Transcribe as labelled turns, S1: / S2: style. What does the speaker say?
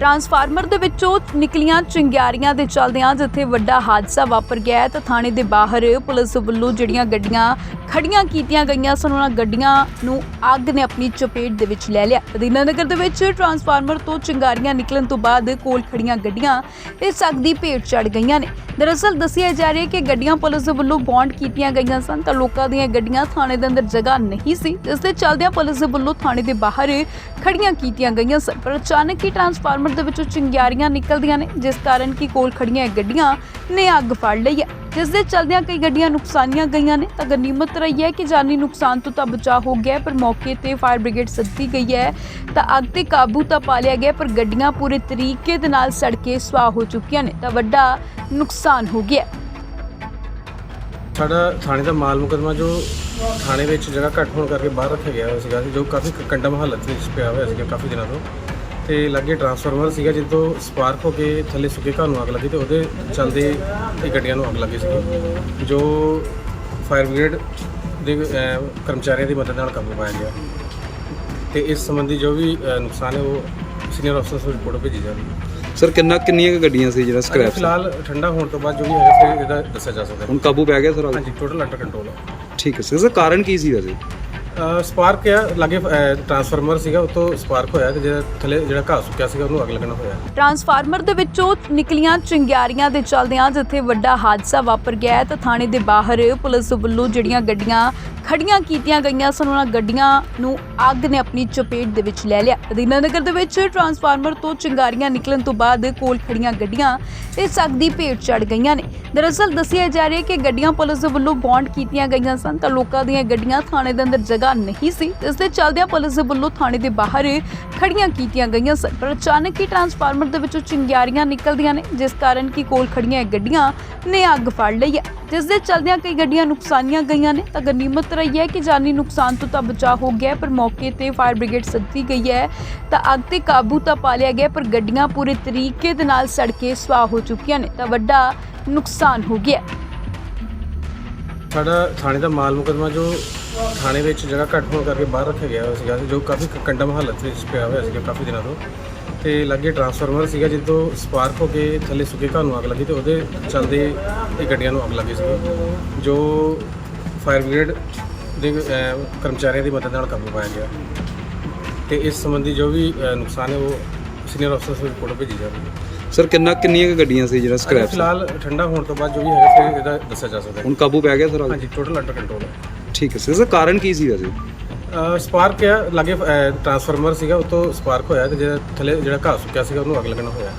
S1: Transformer ਦੇ ਵਿੱਚੋਂ ਨਿਕਲੀਆਂ ਚਿੰਗਾਰੀਆਂ ਦੇ ਚਲਦਿਆਂ ਜਿੱਥੇ ਵੱਡਾ ਹਾਦਸਾ ਵਾਪਰ ਗਿਆ ਤਾਂ ਥਾਣੇ ਦੇ ਬਾਹਰ ਪੁਲਿਸ ਵੱਲੋਂ ਜਿਹੜੀਆਂ ਗੱਡੀਆਂ ਖੜੀਆਂ ਕੀਤੀਆਂ ਗਈਆਂ ਸਨ, ਉਹਨਾਂ ਗੱਡੀਆਂ ਨੂੰ ਅੱਗ ਨੇ ਆਪਣੀ ਚਪੇਟ ਦੇ ਵਿੱਚ ਲੈ ਲਿਆ। ਦੀਨਾਨਗਰ ਦੇ ਵਿੱਚ ਟਰਾਂਸਫਾਰਮਰ ਤੋਂ ਚਿੰਗਾਰੀਆਂ ਨਿਕਲਣ ਤੋਂ ਬਾਅਦ ਕੋਲ ਖੜੀਆਂ ਗੱਡੀਆਂ ਇਸ ਅੱਗ ਦੀ ਭੇਟ ਚੜ ਗਈਆਂ ਨੇ। ਦਰਅਸਲ ਦੱਸਿਆ ਜਾ ਰਿਹਾ ਹੈ ਕਿ ਗੱਡੀਆਂ ਪੁਲਿਸ ਦੇ ਵੱਲੋਂ ਬੌਂਡ ਕੀਤੀਆਂ ਗਈਆਂ ਸਨ ਤਾਂ ਲੋਕਾਂ ਦੀਆਂ ਗੱਡੀਆਂ ਥਾਣੇ ਦੇ ਅੰਦਰ ਜਗ੍ਹਾ ਨਹੀਂ ਸੀ, ਜਿਸ ਦੇ ਚੱਲਦਿਆਂ ਪੁਲਿਸ ਦੇ ਵੱਲੋਂ ਥਾਣੇ ਦੇ ਬਾਹਰ ਖੜੀਆਂ ਕੀਤੀਆਂ ਗਈਆਂ ਸਨ। ਪਰ ਅਚਾਨਕ ਹੀ ਟਰਾਂਸਫਾਰਮਰ ਦੇ ਵਿੱਚੋਂ ਚਿੰਗਾਰੀਆਂ ਨਿਕਲਦੀਆਂ ਨੇ, ਜਿਸ ਕਾਰਨ ਕਿ ਕੋਲ ਖੜੀਆਂ ਇਹ ਗੱਡੀਆਂ ਨੇ ਅੱਗ ਫੜ ਲਈ ਹੈ। ਜਿਸ ਦੇ ਚਲਦਿਆਂ ਕਈ ਗੱਡੀਆਂ ਨੁਕਸਾਨੀਆਂ ਗਈਆਂ ਨੇ। ਤਾਂ ਗਨੀਮਤ ਰਹੀ ਹੈ ਕਿ ਜਾਨੀ ਨੁਕਸਾਨ ਤੋਂ ਤਾਂ ਬਚਾਅ ਹੋ ਗਿਆ ਪਰ ਮੌਕੇ ਤੇ ਫਾਇਰ ਬ੍ਰਿਗੇਡ ਸੱਦੀ ਗਈ ਹੈ। ਤਾਂ ਅੱਗ ਤੇ ਕਾਬੂ ਤਾਂ ਪਾ ਲਿਆ ਗਿਆ, ਪਰ ਗੱਡੀਆਂ ਪੂਰੇ ਤਰੀਕੇ ਦੇ ਨਾਲ ਸੜ ਕੇ ਸੁਆਹ ਹੋ ਚੁੱਕੀਆਂ ਨੇ। ਤਾਂ ਵੱਡਾ ਨੁਕਸਾਨ ਹੋ ਗਿਆ
S2: ਸਾਡਾ ਥਾਣੇ ਦਾ ਮਾਲ ਮੁਕਦਮਾ ਜੋ ਥਾਣੇ ਵਿੱਚ ਜਗ੍ਹਾ ਘੱਟ ਹੋਣ ਕਰਕੇ ਬਾਹਰ ਰੱਖਿਆ ਗਿਆ ਹੋਇਆ ਸੀਗਾ, ਜੋ ਕਾਫੀ ਕੰਡਮ ਹਾਲਤ ਵਿੱਚ ਪਿਆ ਹੋਇਆ ਸੀਗਾ ਕਾਫੀ ਦਿਨਾਂ ਤੋਂ ਤੇ ਲਾਗੇ ਟਰਾਂਸਫਾਰਮਰ ਸੀਗਾ ਜਿੱਦੋਂ ਸਪਾਰਕ ਹੋ ਕੇ ਥੱਲੇ ਸੁੱਕੇ ਘਰ ਨੂੰ ਅੱਗ ਲੱਗੀ ਤੇ ਉਹਦੇ ਚੱਲਦੇ ਇਹ ਗੱਡੀਆਂ ਨੂੰ ਅੱਗ ਲੱਗੀ ਸੀਗੀ ਜੋ ਫਾਇਰ ਬ੍ਰਿਗੇਡ ਦੇ ਅਹ, ਕਰਮਚਾਰੀਆਂ ਦੀ ਮਦਦ ਨਾਲ ਕਾਬੂ ਪਾਇਆ ਗਿਆ। ਤੇ ਇਸ ਸੰਬੰਧੀ ਜੋ ਵੀ ਅਹ, ਨੁਕਸਾਨ ਹੈ ਉਹ ਸੀਨੀਅਰ ਅਫਸਰਸ ਨੂੰ ਰਿਪੋਰਟ ਭੇਜੀ ਜਾ ਰਹੀ ਹੈ।
S3: ਸਰ ਕਿੰਨਾ ਕਿੰਨੀਆਂ ਕੁ ਗੱਡੀਆਂ ਸੀ ਜਿਹੜਾ ਸਕ੍ਰੈਪ ਸੀ?
S2: ਫਿਲਹਾਲ ਠੰਡਾ ਹੋਣ ਤੋਂ ਬਾਅਦ ਜੋ ਵੀ ਹੈਗਾ ਫਿਰ ਇਹਦਾ ਦੱਸਿਆ ਜਾ ਸਕਦਾ ਹੈ।
S3: ਹੁਣ ਕਾਬੂ ਪੈ ਗਿਆ ਸਰ?
S2: ਹਾਂਜੀ ਟੋਟਲ ਅੰਡਰ ਕੰਟਰੋਲ ਹੈ।
S3: ਠੀਕ ਹੈ ਸਰ ਸਰ ਕਾਰਨ ਕੀ ਸੀ ਵੈਸੇ?
S2: ਸਪਾਰਕ ਆ, ਲਾਗੇ ਟਰਾਂਸਫਾਰਮਰ ਸੀਗਾ, ਉਤੋਂ ਸਪਾਰਕ ਹੋਇਆ ਤੇ ਜਿਹੜਾ ਥੱਲੇ ਜਿਹੜਾ ਘਾਹ ਸੁੱਕਿਆ ਸੀਗਾ, ਉਹਨੂੰ ਅੱਗ ਲੱਗਣਾ ਹੋਇਆ।
S1: ਟਰਾਂਸਫਾਰਮਰ ਦੇ ਵਿੱਚੋਂ ਨਿਕਲੀਆਂ ਚਿੰਗਾਰੀਆਂ ਦੇ ਚੱਲਦਿਆਂ ਜਿੱਥੇ ਵੱਡਾ ਹਾਦਸਾ ਵਾਪਰ ਗਿਆ ਹੈ, ਤਾਂ ਥਾਣੇ ਦੇ ਬਾਹਰ ਪੁਲਿਸ ਵੱਲੋਂ ਜਿਹੜੀਆਂ ਗੱਡੀਆਂ ਖੜੀਆਂ ਕੀਤੀਆਂ ਗਈਆਂ ਸਨ, ਉਹਨਾਂ ਗੱਡੀਆਂ ਨੂੰ ਅੱਗ ਨੇ ਆਪਣੀ ਚਪੇਟ ਦੇ ਵਿੱਚ ਲੈ ਲਿਆ। ਦੀਨਾਨਗਰ ਦੇ ਵਿੱਚ ਟਰਾਂਸਫਾਰਮਰ ਤੋਂ ਚਿੰਗਾਰੀਆਂ ਨਿਕਲਣ ਤੋਂ ਬਾਅਦ ਕੋਲ ਖੜੀਆਂ ਗੱਡੀਆਂ ਇਸ ਅੱਗ ਦੀ ਭੇਟ ਚੜ ਗਈਆਂ ਨੇ। ਦਰਅਸਲ ਦੱਸਿਆ ਜਾ ਰਿਹਾ ਹੈ ਕਿ ਗੱਡੀਆਂ ਪੁਲਿਸ ਵੱਲੋਂ ਬੌਂਡ ਕੀਤੀਆਂ ਗਈਆਂ ਸਨ, ਤਾਂ ਲੋਕਾਂ ਦੀਆਂ ਗੱਡੀਆਂ ਥਾਣੇ ਦੇ ਅੰਦਰ ਜਗ੍ਹਾ ਨਹੀਂ ਸੀ। ਇਸ ਦੇ ਚੱਲਦਿਆਂ ਪੁਲਿਸ ਦੇ ਵੱਲੋਂ ਥਾਣੇ ਦੇ ਬਾਹਰ ਖੜੀਆਂ ਕੀਤੀਆਂ ਗਈਆਂ ਸਨ। ਪਰ ਅਚਾਨਕ ਹੀ ਟਰਾਂਸਫਾਰਮਰ ਦੇ ਵਿੱਚੋਂ ਚਿੰਗਾਰੀਆਂ ਨਿਕਲਦੀਆਂ ਨੇ, ਜਿਸ ਕਾਰਨ ਕਿ ਕੋਲ ਖੜੀਆਂ ਗੱਡੀਆਂ ਨੇ ਅੱਗ ਫੜ ਲਈ ਹੈ। ਜਿਸ ਦੇ ਚੱਲਦਿਆਂ ਕਈ ਗੱਡੀਆਂ ਨੁਕਸਾਨੀਆਂ ਗਈਆਂ ਨੇ। ਤਾਂ ਗਨੀਮਤ ਰਹੀ ਹੈ ਕਿ ਜਾਨੀ ਨੁਕਸਾਨ ਤੋਂ ਤਾਂ ਬਚਾਅ ਹੋ ਗਿਆ ਪਰ ਮੌਕੇ ਤੇ ਫਾਇਰ ਬ੍ਰਿਗੇਡ ਸੱਦੀ ਗਈ ਹੈ। ਤਾਂ ਅੱਗ ਤੇ ਕਾਬੂ ਤਾਂ ਪਾ ਲਿਆ ਗਿਆ, ਪਰ ਗੱਡੀਆਂ ਪੂਰੇ ਤਰੀਕੇ ਦੇ ਨਾਲ ਸੜ ਕੇ ਸੁਆਹ ਹੋ ਚੁੱਕੀਆਂ ਨੇ। ਤਾਂ ਵੱਡਾ ਨੁਕਸਾਨ ਹੋ ਗਿਆ
S2: ਸਾਡਾ ਥਾਣੇ ਦਾ ਮਾਲ ਮੁਕਦਮਾ ਜੋ ਥਾਣੇ ਵਿੱਚ ਜਗ੍ਹਾ ਘੱਟ ਹੋਣ ਕਰਕੇ ਬਾਹਰ ਰੱਖਿਆ ਗਿਆ ਹੋਇਆ ਸੀਗਾ ਜੋ ਕਾਫੀ ਕੰਡਮ ਹਾਲਤ ਵਿੱਚ ਪਿਆ ਹੋਇਆ ਸੀਗਾ ਕਾਫੀ ਦਿਨਾਂ ਤੋਂ ਤੇ ਲਾਗੇ ਟਰਾਂਸਫਾਰਮਰ ਸੀਗਾ ਜਿੱਦੋਂ ਸਪਾਰਕ ਹੋ ਕੇ ਥੱਲੇ ਸੁੱਕੇ ਘਰ ਨੂੰ ਅੱਗ ਲੱਗੀ ਤੇ ਉਹਦੇ ਚਲਦੇ ਇਹ ਗੱਡੀਆਂ ਨੂੰ ਅੱਗ ਲੱਗੀ ਸੀ ਜੋ ਫਾਇਰ ਬ੍ਰਿਗੇਡ ਦੇ ਕਰਮਚਾਰੀਆਂ ਦੀ ਮਦਦ ਨਾਲ ਕਾਬੂ ਪਾਇਆ ਗਿਆ। ਤੇ ਇਸ ਸੰਬੰਧੀ ਜੋ ਵੀ ਨੁਕਸਾਨ ਹੈ, ਉਹ ਸੀਨੀਅਰ ਅਫਸਰਸ ਨੂੰ ਰਿਪੋਰਟ ਭੇਜੀ ਜਾਵੇਗੀ
S3: ਸਰ ਕਿੰਨਾ ਕਿੰਨੀਆਂ ਕੁ ਗੱਡੀਆਂ ਸੀ ਜਿਹੜਾ ਸਕ੍ਰੈਪ ਸੀ?
S2: ਫਿਲਹਾਲ ਠੰਡਾ ਹੋਣ ਤੋਂ ਬਾਅਦ ਜੋ ਵੀ ਹੈਗਾ ਫਿਰ ਇਹਦਾ ਦੱਸਿਆ ਜਾ ਸਕਦਾ ਹੈ।
S3: ਹੁਣ ਕਾਬੂ ਪੈ ਗਿਆ ਸਰ?
S2: ਹਾਂਜੀ ਟੋਟਲ ਅੰਡਰ ਕੰਟਰੋਲ ਹੈ।
S3: ਠੀਕ ਹੈ ਸਰ ਸਰ ਕਾਰਨ ਕੀ ਸੀ ਵੈਸੇ
S2: ਸਪਾਰਕ ਆ ਲਾਗੇ ਟਰਾਂਸਫਾਰਮਰ ਸੀਗਾ ਉਤੋਂ ਸਪਾਰਕ ਹੋਇਆ ਤੇ ਜਿਹੜਾ ਥੱਲੇ ਜਿਹੜਾ ਘਾਹ ਸੁੱਕਿਆ ਸੀਗਾ ਉਹਨੂੰ ਅੱਗ ਲੱਗਣਾ ਹੋਇਆ।